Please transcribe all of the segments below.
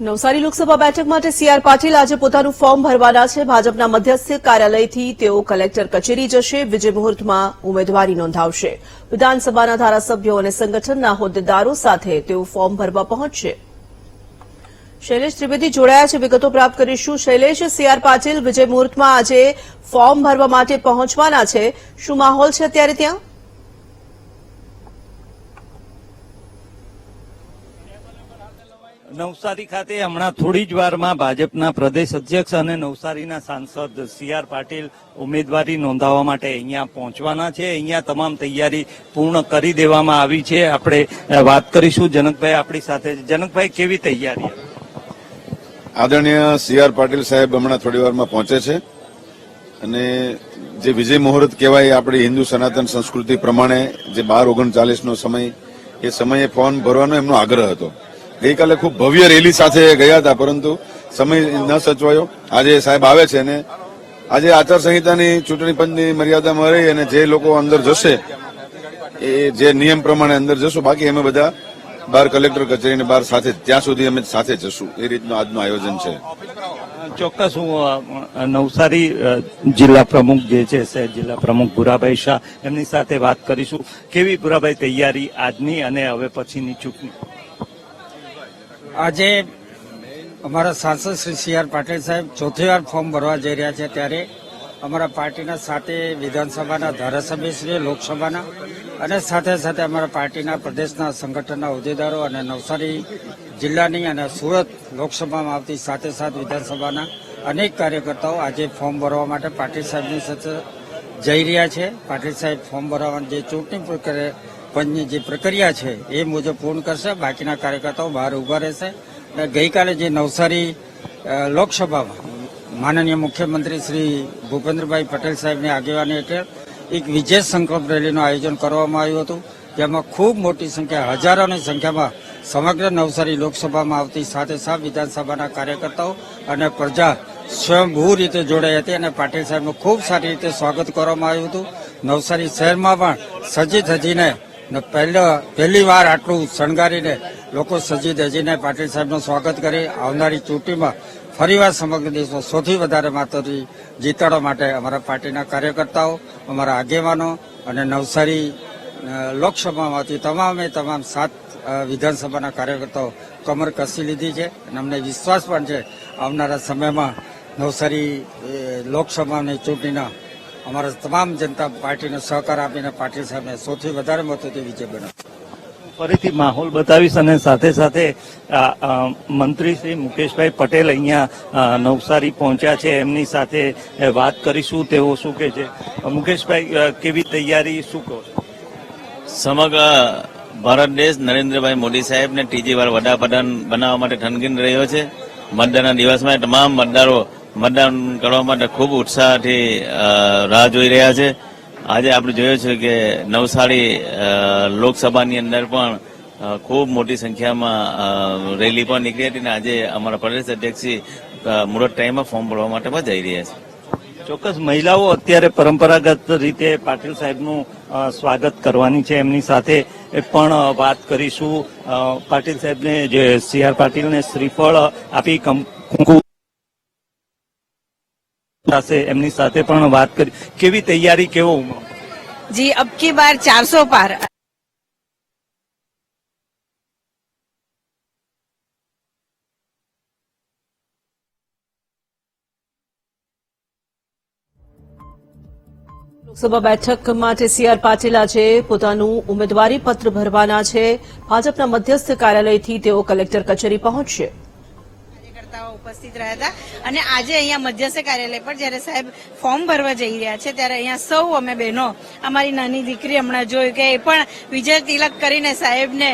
નવસારી લોકસભા બેઠક માટે સીઆર પાટીલ આજે પોતાનું ફોર્મ ભરવાના છે. ભાજપના મધ્યસ્થ કાર્યાલયથી તેઓ કલેક્ટર કચેરી જશે. વિજય મુહૂર્તમાં ઉમેદવારી નોંધાવશે. વિધાનસભાના ધારાસભ્યો અને સંગઠનના હોદ્દેદારો સાથે તેઓ ફોર્મ ભરવા પહોંચશે. શૈલેષ ત્રિવેદી જોડાયા છે. વિગતો પ્રાપ્ત કરીશું. શૈલેષ સીઆર પાટીલ, વિજય મુહૂર્તમાં આજે ફોર્મ ભરવા માટે પહોંચવાના છે. શું માહોલ છે અત્યારે ત્યાં? નવસારી ખાતે હમણાં થોડી જ વારમાં ભાજપના પ્રદેશ અધ્યક્ષ અને નવસારીના સાંસદ સી આર પાટીલ ઉમેદવારી નોંધાવવા માટે અહીંયા પહોંચવાના છે. અહીંયા તમામ તૈયારી પૂર્ણ કરી દેવામાં આવી છે. આપણે વાત કરીશું. જનકભાઈ આપણી સાથે જનકભાઈ, કેવી તૈયારી? આદરણીય સી આર પાટીલ સાહેબ હમણાં થોડી વારમાં પહોંચે છે અને જે વિજય મુહૂર્ત કહેવાય આપણી હિન્દુ સનાતન સંસ્કૃતિ પ્રમાણે જે બાર ઓગણચાલીસનો સમય, એ સમયે ફોર્મ ભરવાનો એમનો આગ્રહ હતો. ગઈકાલે ખૂબ ભવ્ય રેલી સાથે ગયા હતા, પરંતુ સમય ન સચવાયો. આજે સાહેબ આવે છે અને આજે આચારસંહિતાની ચૂંટણી પંચની મર્યાદામાં રહી અને જે લોકો અંદર જશે, એ જે નિયમ પ્રમાણે અંદર જશું, બાકી અમે બધા બહાર કલેક્ટર કચેરીને બહાર સાથે, ત્યાં સુધી અમે સાથે જશું. એ રીતનું આજનું આયોજન છે. ચોક્કસ હું નવસારી જિલ્લા પ્રમુખ જે છે શહેર જિલ્લા પ્રમુખ ભુરાભાઈ શાહ, એમની સાથે વાત કરીશું. કેવી ભુરાભાઈ, તૈયારી આજની અને હવે પછીની ચૂંટણી? આજે અમારા સાંસદ શ્રી સી આર પાટીલ સાહેબ ચોથી વાર ફોર્મ ભરવા જઈ રહ્યા છે ત્યારે અમારા પાર્ટીના સાથે વિધાનસભાના ધારાસભ્યશ્રીઓ, લોકસભાના અને સાથે સાથે અમારા પાર્ટીના પ્રદેશના સંગઠનના હોદ્દેદારો અને નવસારી જિલ્લાની અને સુરત લોકસભામાં આવતી સાથે સાથ વિધાનસભાના અનેક કાર્યકર્તાઓ આજે ફોર્મ ભરવા માટે પાટીલ સાહેબની સાથે જઈ રહ્યા છે. પાટીલ સાહેબ ફોર્મ ભરવાની જે ચૂંટણી પ્રક્રિયા પંચની જે પ્રક્રિયા છે, એ મુજબ પૂર્ણ કરશે. બાકીના કાર્યકર્તાઓ બહાર ઊભા રહેશે. અને ગઈકાલે જે નવસારી લોકસભામાં માનનીય મુખ્યમંત્રી શ્રી ભૂપેન્દ્રભાઈ પટેલ સાહેબની આગેવાની હેઠળ એક વિજય સંકલ્પ રેલીનું આયોજન કરવામાં આવ્યું હતું. જેમાં ખૂબ મોટી સંખ્યા હજારોની સંખ્યામાં સમગ્ર નવસારી લોકસભામાં આવતી સાથે સાથ વિધાનસભાના કાર્યકર્તાઓ અને પ્રજા સ્વયંભૂ રીતે જોડાઈ હતી અને પાટીલ સાહેબનું ખૂબ સારી રીતે સ્વાગત કરવામાં આવ્યું હતું. નવસારી શહેરમાં પણ સજી ધજીને ને પહેલા પહેલી વાર આટલું શણગારીને લોકો સજી ધજીને પાટીલ સાહેબનું સ્વાગત કરી. આવનારી ચૂંટણીમાં ફરીવાર સમગ્ર દેશમાં સૌથી વધારે માતોજી જીતાડવા માટે અમારા પાર્ટીના કાર્યકર્તાઓ, અમારા આગેવાનો અને નવસારી લોકસભામાંથી તમામે તમામ સાત વિધાનસભાના કાર્યકર્તાઓ કમર કસી લીધી છે. અને અમને વિશ્વાસ પણ છે આવનારા સમયમાં નવસારી લોકસભાની ચૂંટણીના અમારા તમામ જનતા પાર્ટીને સહકાર આપીને પાટીલ સામે સૌથી વધારે મતોથી વિજય બનાવ ફરીથી માહોલ બતાવીશ અને સાથે સાથે મંત્રી શ્રી મુકેશભાઈ પટેલ અહીંયા નવસારી પહોંચ્યા છે. એમની સાથે વાત કરીશું. તેઓ શું કે છે? મુકેશભાઈ કેવી તૈયારી શું કહો સમગ્ર ભારત દેશ નરેન્દ્રભાઈ મોદી સાહેબને ત્રીજી વાર વડાપ્રધાન બનાવવા માટે ઠનગીન રહ્યો છે. મતદાનના દિવસમાં તમામ મતદારો મતદાન કરવા માટે ખૂબ ઉત્સાહથી રાહ જોઈ રહ્યા છે. આજે આપણે જોયું છે કે નવસારી લોકસભાની અંદર પણ ખૂબ મોટી સંખ્યામાં રેલી પણ નીકળી હતી અને આજે અમારા પ્રદેશ અધ્યક્ષી મુહૂર્ત ટાઈમમાં ફોર્મ ભરવા માટે પણ જઈ રહ્યા છે. ચોક્કસ, મહિલાઓ અત્યારે પરંપરાગત રીતે પાટીલ સાહેબનું સ્વાગત કરવાની છે. એમની સાથે પણ વાત કરીશું. પાટીલ સાહેબને જે સી આર પાટીલને શ્રીફળ આપી કુંકુ પાસે એમની સાથે પણ વાત કરી. કેવી તૈયારી કેવો જી અબકી બાર ચારસો પાર. લોકસભા બેઠક માટે સીઆર પાટીલ આજે પોતાનું ઉમેદવારી પત્ર ભરવાના છે. ભાજપના મધ્યસ્થ કાર્યાલયથી તેઓ કલેક્ટર કચેરી પહોંચશે. ઉપસ્થિત રહ્યા હતા. અને આજે અહીંયા મધ્યસ્થ કાર્યાલય પર જ્યારે સાહેબ ફોર્મ ભરવા જઈ રહ્યા છે, ત્યારે અહીંયા સૌ અમે બહેનો અમારી નાની દીકરી હમણાં જોયું કે એ પણ વિજય તિલક કરીને સાહેબને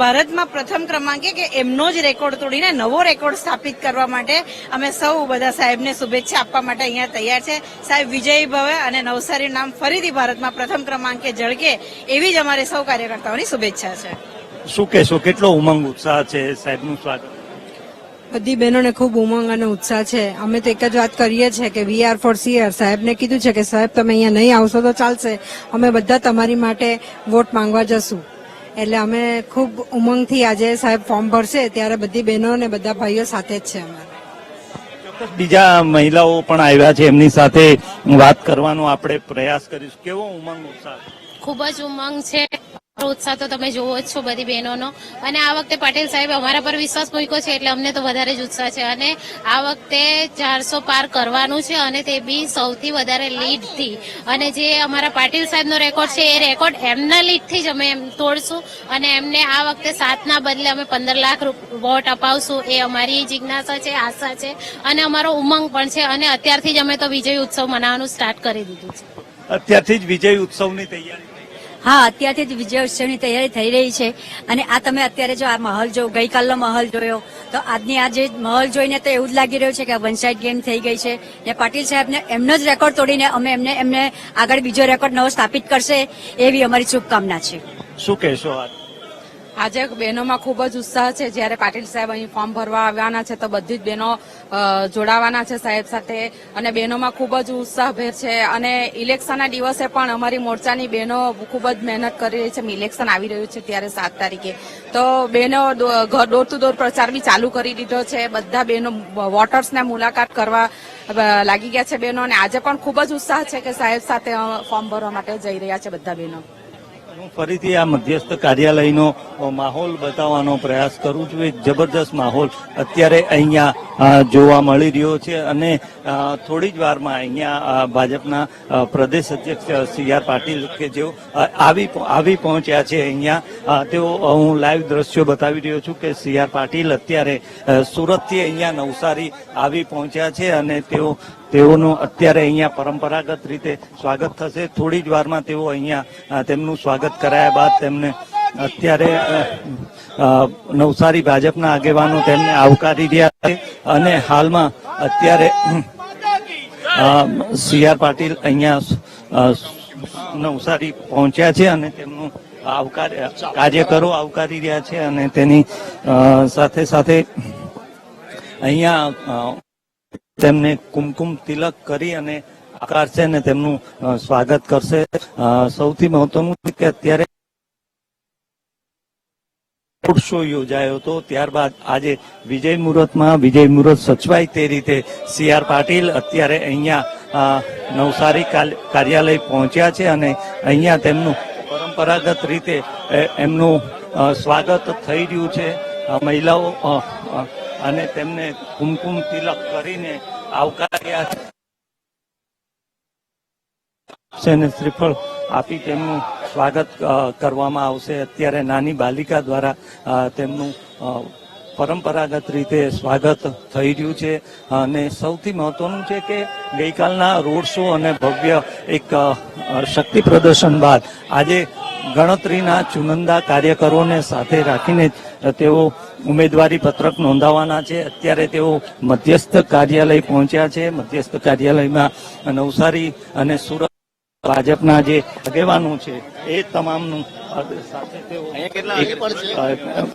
ભારતમાં પ્રથમ ક્રમાંકે કે એમનો જ રેકોર્ડ તોડીને નવો રેકોર્ડ સ્થાપિત કરવા માટે અમે સૌ બધા સાહેબને શુભેચ્છા આપવા માટે અહીંયા તૈયાર છે. સાહેબ વિજય ભવે અને નવસારી નામ ફરીથી ભારતમાં પ્રથમ ક્રમાંકે ઝળકે એવી જ અમારે સૌ કાર્યકર્તાઓની શુભેચ્છા છે. શું કહેશો? કેટલો ઉમંગ, ઉત્સાહ છે સાહેબનું સ્વાગત. બધી બહેનોને ખૂબ ઉમંગ અને ઉત્સાહ છે. અમે તો એક જ વાત કરીએ છીએ કે વી આર ફોર સીઆર સાહેબને કીધું છે કે સાહેબ તમે અહીંયા નહીં આવશો તો ચાલશે. અમે બધા તમારી માટે વોટ માંગવા જશું. એટલે અમે ખૂબ ઉમંગથી આજે સાહેબ ફોર્મ ભરશે ત્યારે બધી બહેનો અને બધા ભાઈઓ સાથે જ છે અમારે. બીજા મહિલાઓ પણ આવ્યા છે એમની સાથે વાત કરવાનો આપણે પ્રયાસ કરીશું. કેવો ઉમંગ ઉત્સાહ? ખૂબ જ ઉમંગ છે. ઉત્સાહ તો તમે જોવો જ છો બધી બહેનોનો. અને આ વખતે પટેલ સાહેબ અમારા પર વિશ્વાસ મૂક્યો છે એટલે અમને તો વધારે જ ઉત્સાહ છે. અને આ વખતે ચારસો પાર કરવાનું છે અને તે બી સૌથી વધારે લીડથી. અને જે અમારા પાટીલ સાહેબનો રેકોર્ડ છે, એ રેકોર્ડ એમના લીડથી જ અમે એમ તોડશું. અને એમને આ વખતે સાતના બદલે અમે પંદર લાખ વોટ અપાવશું. એ અમારી જિજ્ઞાસા છે, આશા છે. અને અમારો ઉમંગ પણ છે. અને અત્યારથી જ અમે તો વિજય ઉત્સવ મનાવવાનું સ્ટાર્ટ કરી દીધું છે. અત્યારથી જ વિજય ઉત્સવની તૈયારી હા, અત્યારથી જ વિજય ઉત્સવની તૈયારી થઈ રહી છે. અને આ તમે અત્યારે જો આ મહોલ જો, ગઈકાલનો મહોલ જોયો, તો આજની આ જે મહોલ જોઈને તો એવું જ લાગી રહ્યું છે કે વન સાઇડ ગેમ થઈ ગઈ છે. ને પાટીલ સાહેબને એમનો જ રેકોર્ડ તોડીને અમે એમને એમને આગળ બીજો રેકોર્ડ નવો સ્થાપિત કરશે એવી અમારી શુભકામના છે. શું કહેશો આજ બહેનોમાં ખૂબ જ ઉત્સાહ છે. જ્યારે પાટીલ સાહેબ અહીં ફોર્મ ભરવા આવવાના છે, તો બધી જ બહેનો જોડાવાના છે સાહેબ સાથે. અને બહેનોમાં ખૂબ જ ઉત્સાહભેર છે. અને ઇલેક્શનના દિવસે પણ અમારી મોરચાની બહેનો ખૂબ જ મહેનત કરી રહી છે. ઇલેક્શન આવી રહ્યું છે ત્યારે સાત તારીખે. તો બહેનો ડોર ટુ ડોર પ્રચાર બી ચાલુ કરી દીધો છે. બધા બહેનો, વોટર્સને મુલાકાત કરવા લાગી ગયા છે બહેનો. અને આજે પણ ખૂબ જ ઉત્સાહ છે કે સાહેબ સાથે ફોર્મ ભરવા માટે જઈ રહ્યા છે બધા બહેનો. હું ફરીથી આ મધ્યસ્થ કાર્યાલયનો માહોલ બતાવવાનો પ્રયાસ કરું છું. એક જબરદસ્ત માહોલ અત્યારે અહીંયા જોવા મળી રહ્યો છે અને થોડી જ વારમાં અહીંયા ભાજપના પ્રદેશ અધ્યક્ષ સી આર પાટીલ કે જેઓ આવી આવી પહોંચ્યા છે અહીંયા. તેઓ હું લાઈવ દ્રશ્યો બતાવી રહ્યો છું કે સી આર પાટીલ અત્યારે સુરતથી અહીંયા નવસારી આવી પહોંચ્યા છે અને તેઓ તેઓનું અત્યારે અહીંયા પરંપરાગત રીતે સ્વાગત થશે. થોડી જ વારમાં તેઓ અહીંયા તેમનું સ્વાગત કરાયા બાદ તેમને અત્યારે નવસારી ભાજપના આગેવાનો તેમને આવકારી રહ્યા છે. અને હાલમાં અત્યારે સી આર પાટીલ અહીંયા નવસારી પહોંચ્યા છે અને તેમનું આવકાર, કાર્યકરો આવકારી રહ્યા છે અને તેની સાથે સાથે અહીંયા તેમને કુમકુમ તિલક કરી અને આકારશે અને તેમનું સ્વાગત કરશે. સૌથી મહત્વનું કે અત્યારે શો યોજાયો હતો. ત્યારબાદ આજે વિજય મુહૂર્તમાં, વિજય મુહૂર્ત સચવાય તે રીતે સી આર પાટીલ અત્યારે અહીંયા નવસારી કાર્યાલય પહોંચ્યા છે અને અહીંયા તેમનું પરંપરાગત રીતે એમનું સ્વાગત થઈ રહ્યું છે. મહિલાઓ અને તેમને કુમકુમ તિલક કરીને આવકાર્યા. છે ને શ્રીફળ આપી તેમનું સ્વાગત કરવામાં આવશે. અત્યારે નાની બાલિકા દ્વારા તેમનું પરંપરાગત રીતે સ્વાગત થઈ રહ્યું છે. અને સૌથી મહત્વનું છે કે ગઈકાલના રોડ શો અને ભવ્ય એક શક્તિ પ્રદર્શન બાદ આજે ગણતરીના ચુનંદા કાર્યકરોને સાથે રાખીને તેઓ ઉમેદવારી પત્રક નોંધાવવાના છે. અત્યારે તેઓ મધ્યસ્થ કાર્યાલય પહોંચ્યા છે. મધ્યસ્થ કાર્યાલયમાં નવસારી અને સુરત ભાજપના જે આગેવાનો છે એ તમામનું સાથે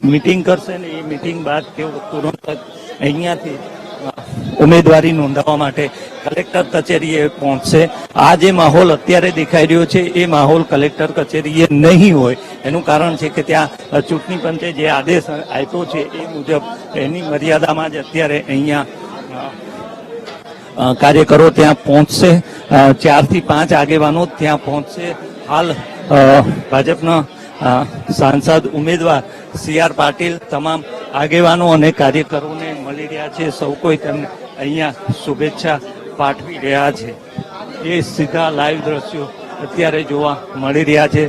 મીટિંગ કરશે ને એ મીટિંગ બાદ તેઓ તુરંત અહીંયાથી ઉમેદવારી નોંધાવવા માટે કલેક્ટર કચેરીએ પહોંચશે. આ જે માહોલ અત્યારે દેખાઈ રહ્યો છે, એ માહોલ કલેક્ટર કચેરીએ નહીં હોય. એનું કારણ છે કે ત્યાં ચૂંટણી પંચે જે આદેશ આપ્યો છે, એ મુજબ એની મર્યાદામાં જ અત્યારે અહીંયા કાર્યકરો ત્યાં પહોંચશે. ચારથી પાંચ આગેવાનો ત્યાં પહોંચશે. હાલ ભાજપના સાંસદ ઉમેદવાર સી આર પાટીલ, તમામ આગેવાનો અને કાર્યકરોને મળી રહ્યા છે. સૌ કોઈ તેમને અહીંયા શુભેચ્છા પાઠવી રહ્યા છે. એ સીધા લાઈવ દ્રશ્યો અત્યારે જોવા મળી રહ્યા છે.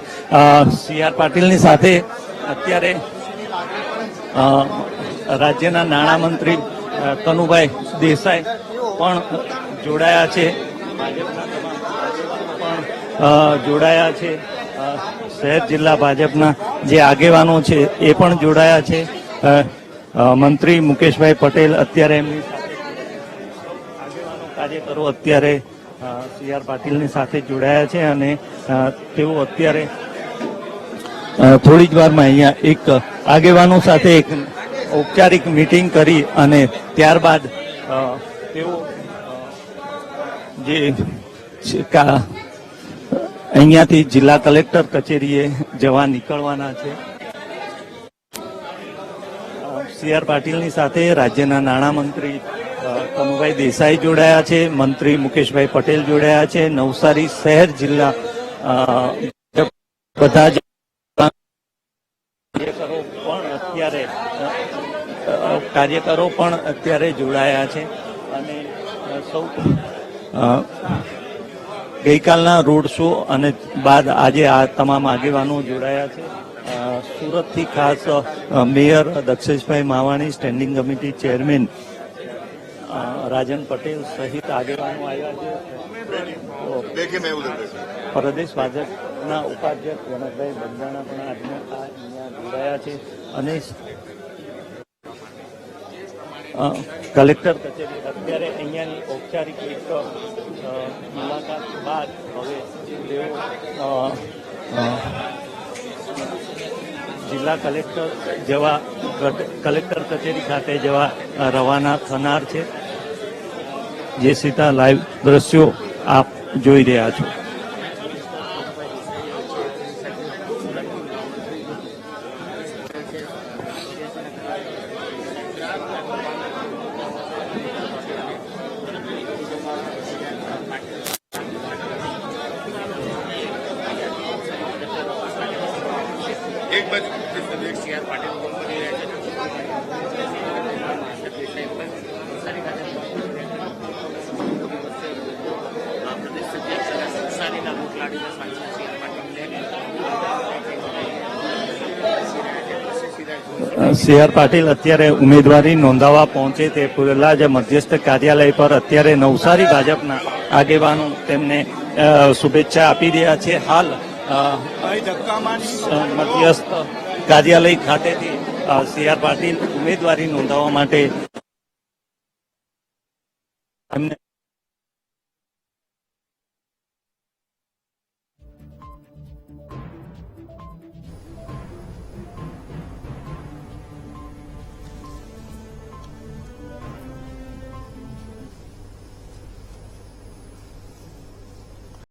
સી આર પાટીલની સાથે અત્યારે રાજ્યના નાણામંત્રી કનુભાઈ દેસાઈ પણ જોડાયા છે. પણ જોડાયા છે. શહેર જિલ્લા ભાજપના જે આગેવાનો છે એ પણ જોડાયા છે. મંત્રી મુકેશભાઈ પટેલ અત્યારે એમની કાર્યકરો અત્યારે સી આર પાટીલની સાથે જોડાયા છે અને તેઓ અત્યારે થોડી જ વારમાં અહીંયા એક આગેવાનો સાથે એક ઔપચારિક મીટિંગ કરી અને ત્યારબાદ તેઓ જે અહીંયાથી જિલ્લા કલેક્ટર કચેરીએ જવા નીકળવાના છે. સી આર પાટીલની સાથે રાજ્યના નાણામંત્રી કનુભાઈ દેસાઈ જોડાયા છે, મંત્રી મુકેશભાઈ પટેલ જોડાયા છે, નવસારી શહેર જિલ્લા બધા જ કાર્યકરો પણ અત્યારે કાર્યકરો પણ અત્યારે જોડાયા છે અને સૌ ગઈકાલના રોડ શો અને બાદ આજે આ તમામ આગેવાનો જોડાયા છે. સુરતથી ખાસ mayor Daksheshbhai Mavani, standing committee chairman Rajan Patel સહિત આગેવાનો આવ્યા છે. પ્રદેશ ભાજપના ઉપાધ્યક્ષ જનકભાઈ બંધાણા પણ આજના આ અહીંયા જોડાયા છે. અને કલેક્ટર કચેરી અત્યારે અહીંયાની ઔપચારિક એક મુલાકાત બાદ હવે તેઓ જિલ્લા કલેક્ટર જવા કલેક્ટર કચેરી ખાતે જવા રવાના થનાર છે. જે સીધા લાઈવ દ્રશ્યો આપ જોઈ રહ્યા છો. સી આર પાટીલ અત્યારે ઉમેદવારી નોંધાવવા પહોંચે તે પહેલા જ મધ્યસ્થ કાર્યાલય પર અત્યારે નવસારી ભાજપના આગેવાનો તેમને શુભેચ્છા આપી રહ્યા છે. હાલ મધ્યસ્થ કાર્યાલય ખાતેથી સી પાટીલ ઉમેદવારી નોંધાવવા માટે એમને